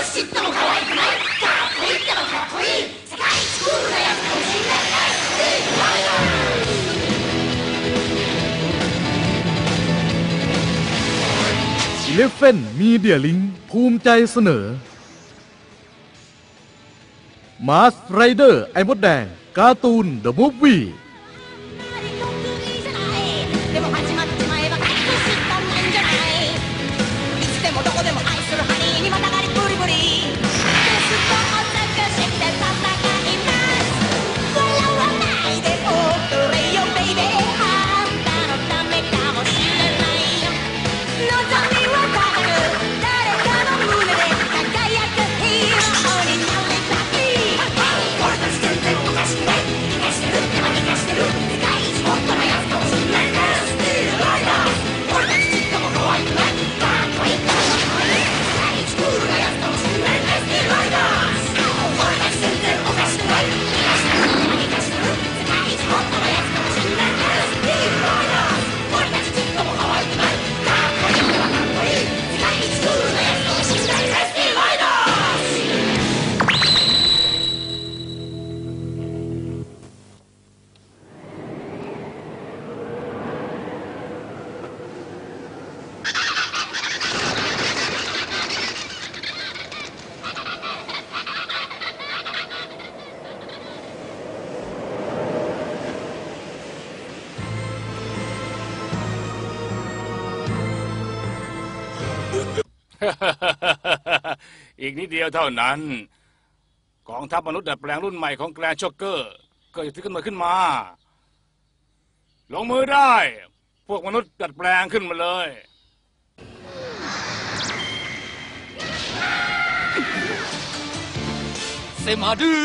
嫉妬も可愛くないかっこいいってもかっこいい世界一クールなやつかもしれないね e l e p h a n t Media Link ภูมิใจเสนอ Mars Rider ไอ้มดแดง การ์ตูน The Movie 得 อีกนิดเดียวเท่านั้น กองทัพมนุษย์ดัดแปลงรุ่นใหม่ของแกรนช็อกเกอร์ก็จะขึ้นมาขึ้นมา ลงมือได้ พวกมนุษย์ดัดแปลงขึ้นมาเลยเซมาดือ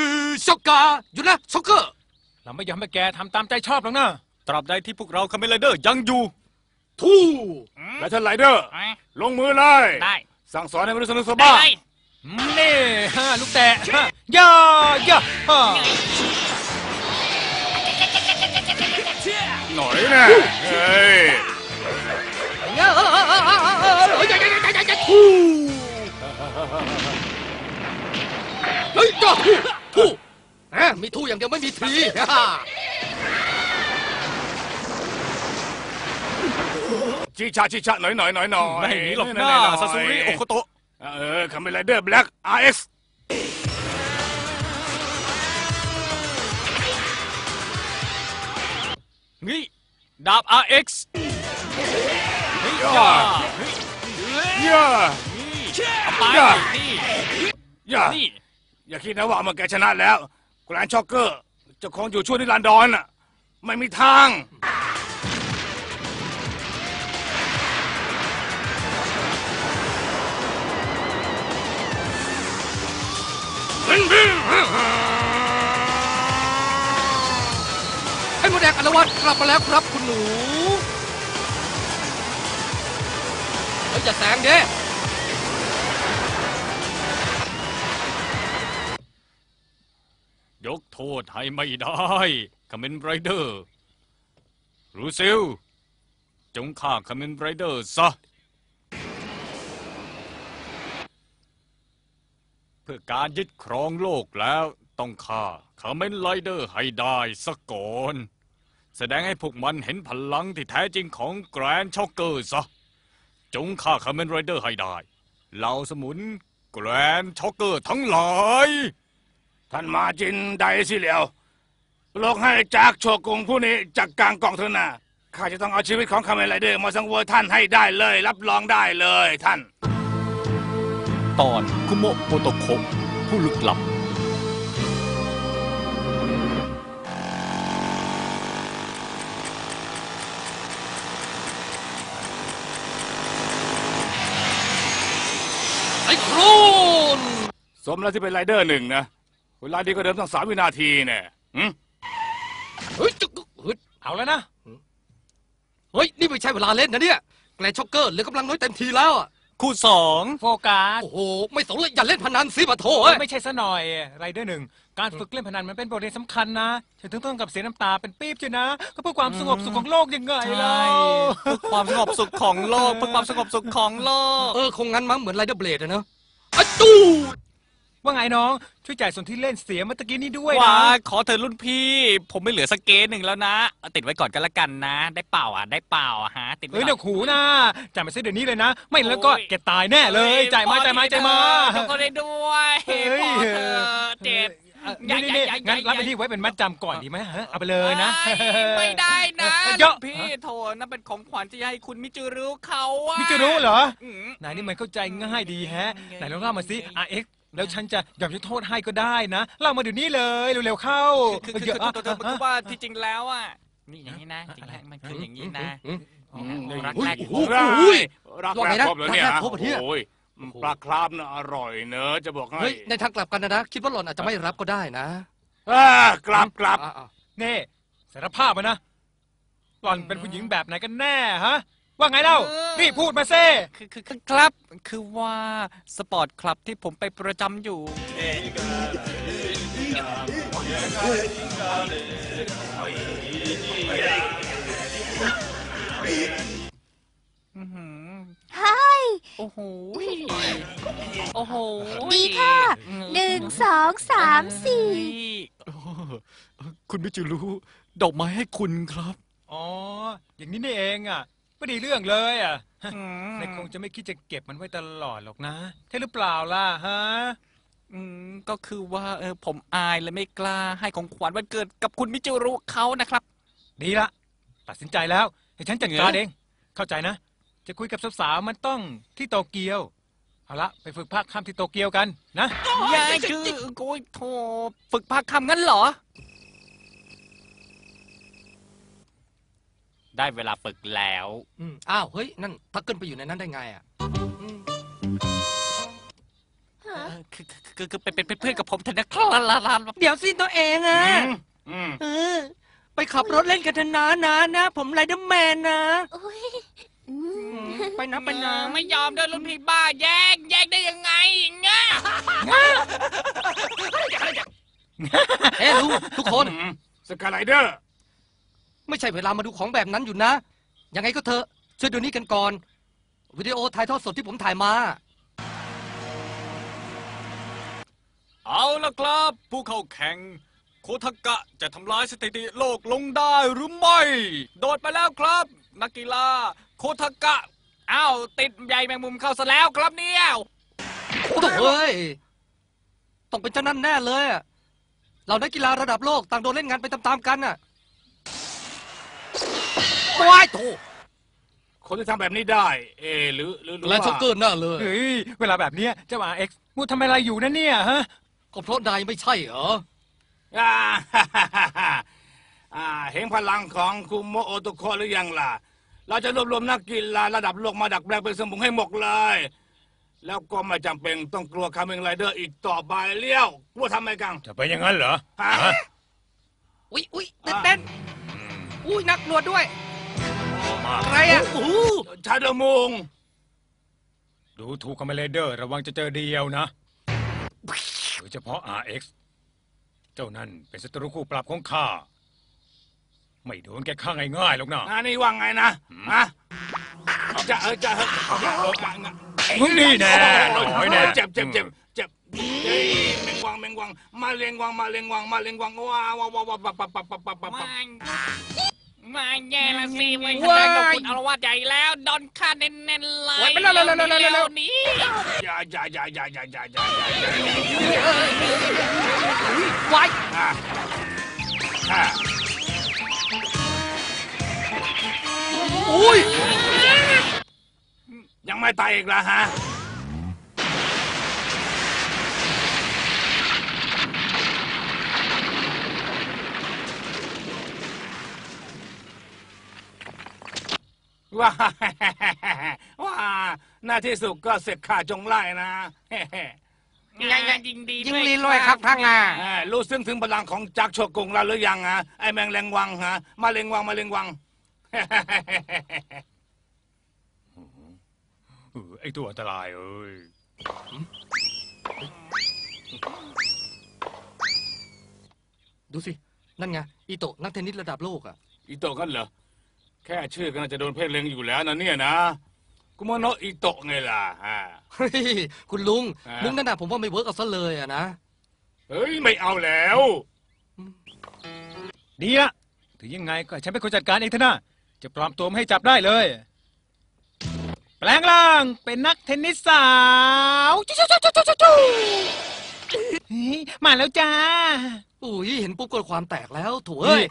ช็อกกาหยุดนะช็อกเกอร์เราไม่ยอมให้แกทำตามใจชอบหรอกนะตราบใดที่พวกเราคาเมนไรเดอร์ยังอยู่ ทู่และท่านไรเดอร์ ลงมือเลย ได้ สั่งสอนให้มนุษย์สนุกสบ้าน่ฮะลูกแตะย่าย่าหน่อยนะเฮ้ยเฮ้ยจ้าทู่มีทู่อย่างเดียวไม่มีที ชิชาชิชาหน่อยหน่อยหน่อยหน่อยไม่หนีหรอกหน้าซาซูริโอโคโตะเออคาเมนไรเดอร์แบล็กอาร์เอ็กซ์นี่ดาบ RX ย่าย่าไปย่านี่ย่านี่อย่าคิดนะว่าเมื่อแกชนะแล้วแกรนช็อกเกอร์จะคงอยู่ช่วงนิรันดรน่ะไม่มีทาง ไอ้โมดแดงอนุวัตกลับมาแล้วครับคุณหนูเฮ้ยอย่าแซงเด้ยกโทษให้ไม่ได้คาเมนไรเดอร์รูซิล จงฆ่าคาเมนไรเดอร์ซะ เพื่อการยึดครองโลกแล้วต้องฆ่าคาเมนไรเดอร์ให้ได้สะก่อน แสดงให้พวกมันเห็นพลังที่แท้จริงของแกรนช็อกเกอร์ซะ จงฆ่าคาเมนไรเดอร์ให้ได้ เหล่าสมุนแกรนช็อกเกอร์ทั้งหลาย ท่านมาจินไดสิเหลียวโลกให้จากโชกุงผู้นี้จากกลางกล่องเถอะนะข้าจะต้องเอาชีวิตของคาเมนไรเดอร์มาสังเวยท่านให้ได้เลย รับรองได้เลยท่าน ตอนคุโมะโมโตโคะผู้ลึกลับ ไอ้โครนสมแล้วที่เป็นไรเดอร์หนึ่งนะเวลาดีก็เดิมตั้งสามวินาทีเนี่ยหึเฮ้ยจุกเฮ้ยเอาแล้วนะ เฮ้ย นี่ไม่ใช่เวลาเล่นนะเนี่ยแกลนช็อกเกอร์เหลือกำลังน้อยเต็มทีแล้วอะ คู่สองโฟกัสโอ้โห ไม่สนเลยอย่าเล่นพนันสิปะโถเอ้ยไม่ใช่ซะหน่อยไรเดอร์หนึ่งการฝึกเล่นพนันมันเป็นบทเรียนสำคัญนะถึงต้องต้องกับเสียน้ำตาเป็นปี๊บเชียวนะ ก็เพื่อความสงบสุขของโลกยังไงเล่าเพื่อความสงบสุขของโลกเพื่อความสงบสุขของโลก เออ คงงั้นมั้งเหมือนไรเดอร์เบลดอะเนอะอะจู้ ว่าไงน้อง ช่วยจ่ายส่วนที่เล่นเสียเมื่อตะกี้นี้ด้วยว้านะขอเธอรุ่นพี่ ผมไม่เหลือสเกตหนึ่งแล้วนะเอาติดไว้ก่อนก็แล้วกันนะ ได้เปล่าอะได้เปล่าอะฮะติดไว้เฮ้ยก่เดี๋อยวน หูนะจ่ายมาซะเดี๋ยวนี้เลยนะ ไม่แล้วก็โอ้ย แกตายแน่เลยจ่ายมาจ่ายมาจ่ายมาเธอก็ได้ด้วยเฮ้ยพอเธอเจ็บอะนี่นี่นี่งั้นรับไปที่ไว้เป็นมัดจำก่อนดีไหมฮะเอาไปเลยนะไม่ไม่ได้นะเยอะ พี่โถนั่นเป็นของขวัญที่ให้คุณมิจูรุเขาอะมิจะรู้เหรอ อืม นายนี่มันเข้าใจง่ายดีแฮะไหนลองเล่ามาสิ RX แล้วฉันจะยอมยกโทษให้ก็ได้นะเล่ามาเดี๋ยวนี้เลยเร็วๆเข้าคือคือเยคืออะตัวตัวตัวคือว่าที่จริงแล้วอะนี่อย่างนี้นะจริงๆมันคืออย่างนี้นะรักแรกพบได้อุ้ยรักว่าแรไงกนะพบเลยเนี่ยรักแรกพบเหรอเนี่ยโอ้ยปลาคราฟน่ะอร่อยเนอะจะบอกให้เฮ้ยในทางกลับกันนะนะคิดว่าหล่อนอาจจะไม่รับก็ได้นะอ่ากลับกลับอะอะเน่สารภาพมานะหล่อนเป็นผู้หญิงแบบไหนกันแน่ฮะ ว่าไงเล่า นี่พูดมาเซ่คือคือคือครับ คือว่า สปอร์ตคลับที่ผมไปประจำอยู่ อื้อหือใช่โอ้โหโอ้โหดีค่ะ หนึ่งสองสามสี่คุณมิจูรู้ดอกไม้ให้คุณครับ อ๋อ อย่างนี้นี่เองอะ ก็ดีเรื่องเลยอะอืมนายคงจะไม่คิดจะเก็บมันไว้ตลอดหรอกนะ ใช่หรือเปล่าล่ะฮะอืมก็คือว่าเออผมอายและไม่กล้าให้ของขวัญวันเกิดกับคุณมิจูรุเขานะครับ ดีละ ตัดสินใจแล้วให้ฉันจัดการเหรอเอง เข้าใจนะ จะคุยกับสาวๆมันต้องที่โตเกียว เอาละไปฝึกภาคค่ำที่โตเกียวกันนะยายคือโอ้ยโถฝึกภาคคำงั้นเหรอ ได้เวลาฝึกแล้ว อืมอ้าว เฮ้ย นั่นทักเกิลไปอยู่ในนั้นได้ไงอะอืมเออคือคือคือคือเป็นเป็นเป็นเพื่อนกับผมเถอะนะครับเดี๋ยวสิตัวเองอะอืมเออ ไปขับรถเล่นกันเถอะนะนะนะ ผมไรเดอร์แมนนะโอ้ยอือืมมไปนะไปนะไม่ยอมด้วยรุ่นพี่บ้าแย่งแย่งได้ยังไงเนี่ยเอ้รู้ทุกคน สกายไลเดอร์ ไม่ใช่เวลามาดูของแบบนั้นอยู่นะ ยังไงก็เถอะช่วยดูนี่กันก่อน วิดีโอถ่ายทอดสดที่ผมถ่ายมา เอาละครับ ผู้เข้าแข่ง โคทากะจะทำลายสถิติโลกลงได้หรือไม่ โดดไปแล้วครับ นักกีฬา โคทากะอ้าวติดใยแมงมุมเข้าซะแล้วครับเนี่ยโอ้โหเฮ้ยต้องเป็นเจ้านั่นแน่เลยอะเราได้กีฬาระดับโลกต่างโดนเล่นงานไปตามๆกันน่ะ ว้ายโถคนที่ทำแบบนี้ได้ เออหรือหรือหรือแลนว่าช็อกเกอร์น่าเลย เฮ้ย เวลาแบบเนี้ยเจ้า RX มูทำอะไรอยู่นะเนี่ยฮะ ก็เพราะนายไม่ใช่เหรอ อ่า อ่า เห็นพลังของคุโมโอโตโคหรือยังล่ะ เราจะรวบรวมนักกีฬาระดับโลกมาดักแปลงเป็นสมุนให้หมดเลย แล้วก็ไม่จำเป็นต้องกลัวคาเมงไรเดอร์อีกต่อไปเลี้ยวกลัวทำไมกังจะไปอย่างนั้นเหรอฮะ อุ้ยอุ้ยเต้นเต้น อุ้ยนักหนวดด้วย มากอะไรอะโอ้โหชาเดมุงดูถูกคอมเมเลเดอร์ ระวังจะเจอเดียวนะโดยเฉพาะ RX เจ้านั่นเป็นศัตรูคู่ปรับของข้า ไม่โดนแกฆ่าง่ายๆหรอกนะอันนี้ว่าไงนะฮะจะเออจะเออจะเออจะมึงนี่แน่น้อยแน่เจ็บเจ็บเจ็บเจ็บเฮ้ยแมงวังแมงวังมาเลียงวังมาเลียงวังมาเลียงวังว้าวว้าวว้าวปับปับปับปับปับปับ มามาแย่ละสิเว้ยแสดงกับคุณอารวาสใหญ่แล้วโดนฆ่าเน้นๆเลยโอ้ยไปเร็วเร็วเร็วเร็วเร็วเร็วนี้อย่าอย่าอย่าอย่าอย่าอย่าอย่าว้ายอะอะอุ้ยยังไม่ตายอีกแล้วฮะ ว้าว้าหน้าที่สุดก็เสร็จข่าจงไล่นะงานยิงดียิงลีลอยครับทางงาอ่ารู้ซึ่งถึงพลังของจักรโชกุงเราหรือยังฮะไอแมงแรงวังฮะมาเลงวังมาเลงวัง เออไอตัวอันตรายเอ้ยดูสิ นั่นไงอีโตะนักเทนนิสระดับโลกอะอีโตกันเหรอ แค่ชื่อก็น่าจะโดนเพ่งเล็งอยู่แล้วนะเนี่ยนะกุโมโนะอิโตะไงล่ะฮะ เฮ้ยคุณลุงอ่ามุ มุกนั่นน่ะผมว่าไม่เวิร์กเอาซะเลยอะนะ เฮ้ยไม่เอาแล้ว ดีละถึงยังไงก็ฉันเป็นคนจัดการเองเถอะนะจะปลอมตัวมาให้จับได้เลย แปลงร่างเป็นนักเทนนิสสาวจู้จู้จู้จู้จู้จู้เฮ้ยมาแล้วจ้า อุ้ยเห็นปุ๊บก็ความแตกแล้วโถ่เอ้ย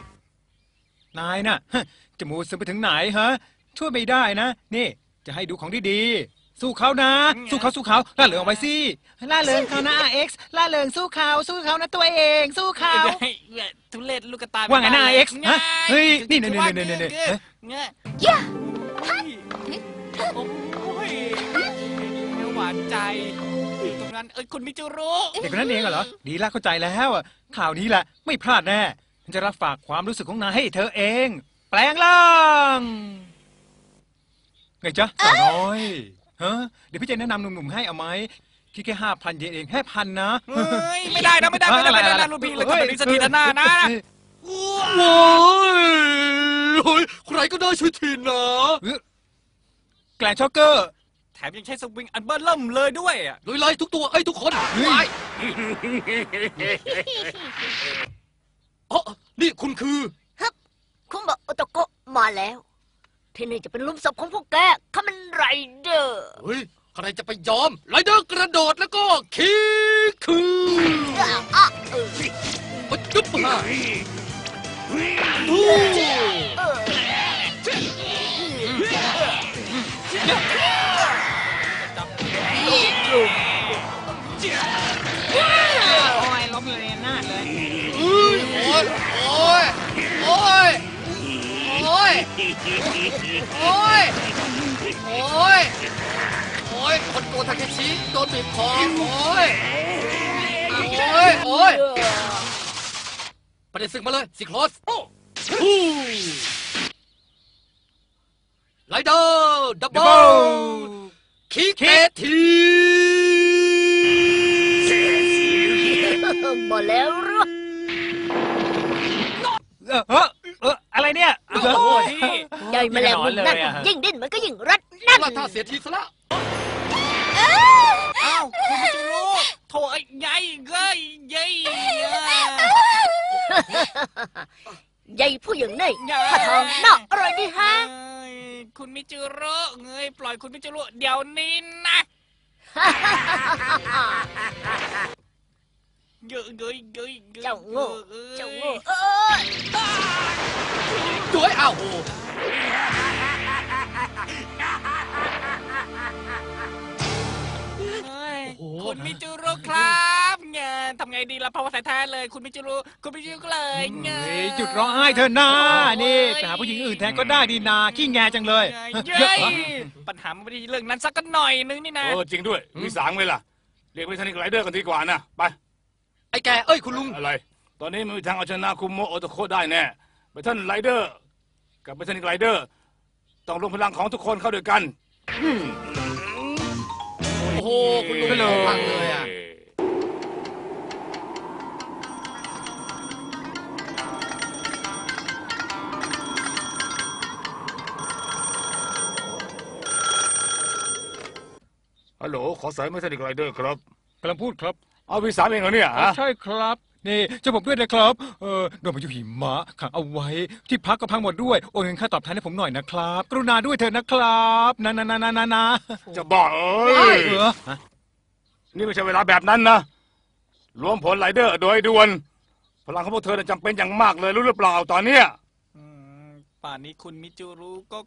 นายน่ะฮะ จะมูซึมไปถึงไหนฮะ ช่วยไม่ได้นะ นี่ จะให้ดูของดีๆ สู้เขานะ สู้เขาสู้เขาล่าเริงเอาไว้สิล่าเริงเขานะ RX ล่าเริงสู้เขาสู้เขานะตัวเอง สู้เขา ทุเรศลูกกระตายว่าไงนะ RX ฮะเฮ้ยนี่นี่นี่นี่นี่นี่นี่เงี้ยย่าโอ้ยหวานใจอยู่ตรงนั้นเอ้ยคุณมิจูรุเด็กคนนั้นเองเหรอ ดีละเข้าใจแล้วอะข่าวนี้แหละไม่พลาดแน่ฉันจะรับฝากความรู้สึกของนายให้เธอเอง แปลงร่างไงจ๊ะสาวน้อยฮะเดี๋ยวพี่จะแนะนำหนุ่มๆให้เอาไหมคิดแค่ห้าพันเยนเองแค่พันนะเฮ้ยไม่ได้นะไม่ได้ไม่ได้ไม่ได้นะรุ่นพี่เลยทำแบบนี้สักทีนะหน้านะโว้ยเฮ้ยใครก็ได้ช่วยทีนะแกลนช็อกเกอร์ แถมยังใช้สวิงอันเบอร์เริ่มเลยด้วยอะลุยเลยทุกตัวเอ้ยทุกคนเฮ้ยไปอ๋อนี่คุณคือ คุณบอกโอโตโกะมาแล้ว ที่นี่จะเป็นหลุมศพของพวกแกข้ามันไรเดอร์เฮ้ยใครจะไปยอมไรเดอร์กระโดดแล้วก็คิกคืออะอะเออมันจุ๊บมาดูเออโอ้ยล้มอยู่ในหน้าเลยโอ้ยโอ้ยโอ้ยโอ้ ย โอ้ย โอ้ย โอ้ย คนโกทาเคชิโดนบีบคอ โอ้ย โอ้ย โอ้ยประเด็นศึกมาเลยสิคลอสไลเดอร์ดับเบิลคิกเตทีมาแล้วเหรอเอ แมลงมุมนั่นไม่นอนเลยอะยิ่งดิ้นมันก็ยิ่งรัดนั่นว่าถ้าเสียทีซะละอ้าวคุณมิจูรุโถไอ้ใหญ่เก้ยใหญ่ใหญ่ผู้หญิงนี่ถ้าทองน่าอร่อยดีฮะเอ้ยคุณมิจูรุเงยปล่อยคุณมิจูรุเดี๋ยวนี้นะ เยอะเยอะเยอะเจ้าโง่เจ้าโง่เออด้วยอ้าโอคุณมิจูรุครับเงยทำไงดีล่ะพาว่าสายแท้เลย คุณมิจูรุคุณมิจูรุเลยเงเฮ้ยยหยุดร้องไห้เถอะนะนี่หาผู้หญิงอื่นแทนก็ได้ดีนาขี้แงจังเลยเย้ปัญหาไม่ได้เรื่องนั้นสักกันหน่อยนึงนี่นะเออจริงด้วยมีสางไหมล่ะเรียกไปทนิกไรเดอร์กันดีกว่านะไป ไอ้แกเอ้ยคุณลุง อะไร ตอนนี้ไม่มีทางเอาชนะคุมโมโอโตโคได้แน่เบทันไรเดอร์ กับเบทันิกไรเดอร์ ต้องรวมพลังของทุกคนเข้าด้วยกัน โอ้โห คุณลุงเอาพังเลยอะ ฮัลโหล ขอสายเบทันิกไรเดอร์ครับ กำลังพูดครับ เอาวีสามเองเหรอเนี่ยฮะใช่ครับ นี่จะบอกด้วยนะครับ เออโดนพายุหิมะขังเอาไว้ ที่พักก็พังหมดด้วย โอนเงินค่าตอบแทนให้ผมหน่อยนะครับ กรุณาด้วยเถอะนะครับนะนะนะนะนะนะจะบอกเอ้ยเออฮะนี่ไม่ใช่เวลาแบบนั้นนะรวมผลไรเดอร์โดยด่วน พลังของพวกเธอน่ะจำเป็นอย่างมากเลยรู้หรือเปล่าตอนเนี้ย อืมป่านนี้คุณมิจูรุก็